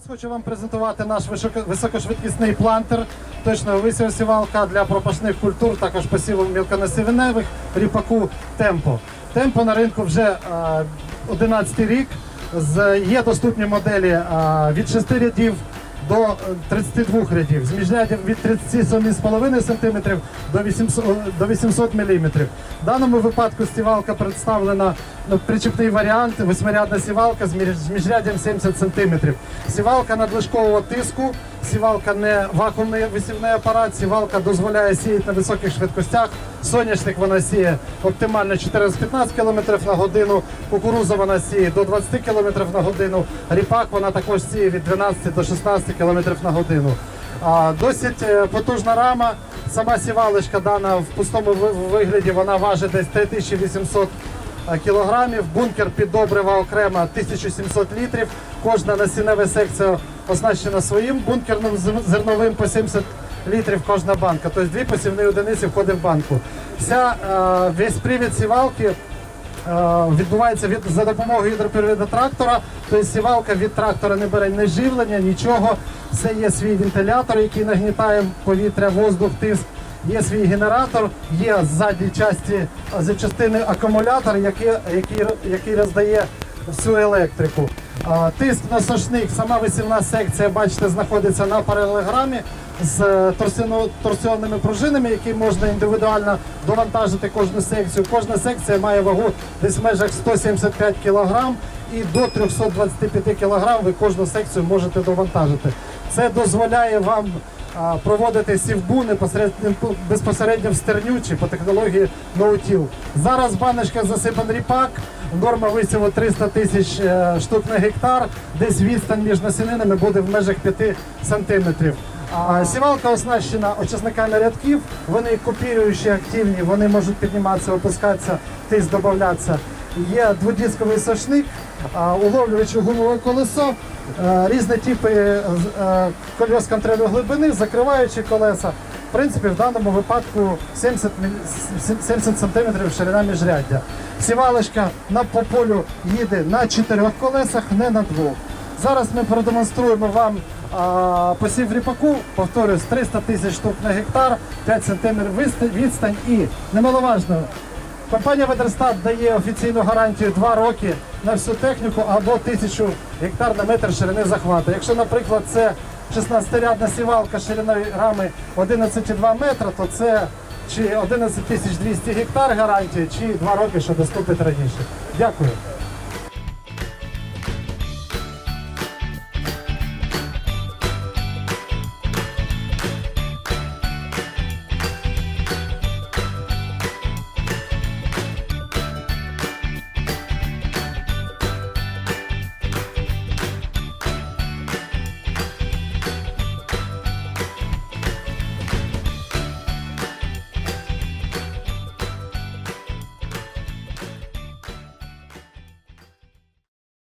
хочу вам презентувати наш високо- високошвидкісний плантер, точно висів сівалка для пропашних культур, також посіву мілконасівневих, ріпаку темпо. Темпо на ринку вже е, 11 рік. Є доступні моделі від 6 рядів до е, 32 рядів, з від 37,5 см до 800, до 800 мм. В даному випадку сівалка представлена ну, причепний варіант, восьмирядна сівалка з між- з міжряддям 70 см. Сівалка надлишкового тиску, сівалка не вакуумний висівний апарат, сівалка дозволяє сіяти на високих швидкостях. Соняшник вона сіє оптимально 14-15 км на годину, кукуруза вона сіє до 20 км на годину, ріпак вона також сіє від 12 до 16 км на годину. Досить е, потужна рама. Сама сівалочка дана в пустому вигляді, вона важить десь 3800 е, кілограмів. Бункер під добрива окремо 1700 літрів. Кожна насіннева секція оснащена своїм бункерним зерновим по 70 літрів кожна банка. Тобто дві посівні одиниці входить в банку. Вся, е, весь привід сівалки відбувається від за допомогою гідроприводу трактора. Тобто сівалка від трактора не бере ні живлення, нічого. Це є свій вентилятор, який нагнітає повітря, воздух, тиск. Є свій генератор, є з задній часті частини акумулятор, який, який, який роздає всю електрику. Тиск на сошник, сама висівна секція, бачите, знаходиться на паралелограмі з е, торсіонними пружинами, які можна індивідуально довантажити кожну секцію. Кожна секція має вагу десь в межах 175 кг і до 325 кг ви кожну секцію можете довантажити. Це дозволяє вам проводити сівбу безпосередньо в стернючі по технології ноутіл. Зараз баночка засипан ріпак, норма висіву 300 тисяч е, штук на гектар, десь відстань між насінинами буде в межах 5 сантиметрів. Сівалка оснащена очисниками рядків, вони копіюючі, активні, вони можуть підніматися, опускатися, тиск додатися. Є дводісковий сошник, а, уловлюючи гумове колесо, е, різні типи е, е, контролю глибини, закриваючи колеса. В принципі, в даному випадку 70, міль- 70 см ширина міжряддя. Сівалочка на по полю їде на чотирьох колесах, не на двох. Зараз ми продемонструємо вам а, посів ріпаку, повторюсь, 300 тисяч штук на гектар, 5 см відстань і немаловажно. Компанія Ведерстат дає офіційну гарантію 2 роки на всю техніку або 1000 гектар на метр ширини захвату. Якщо, наприклад, це 16-рядна сівалка шириною рами 11,2 метра, то це чи 11 200 гектар гарантії, чи 2 роки, що доступить раніше. Дякую.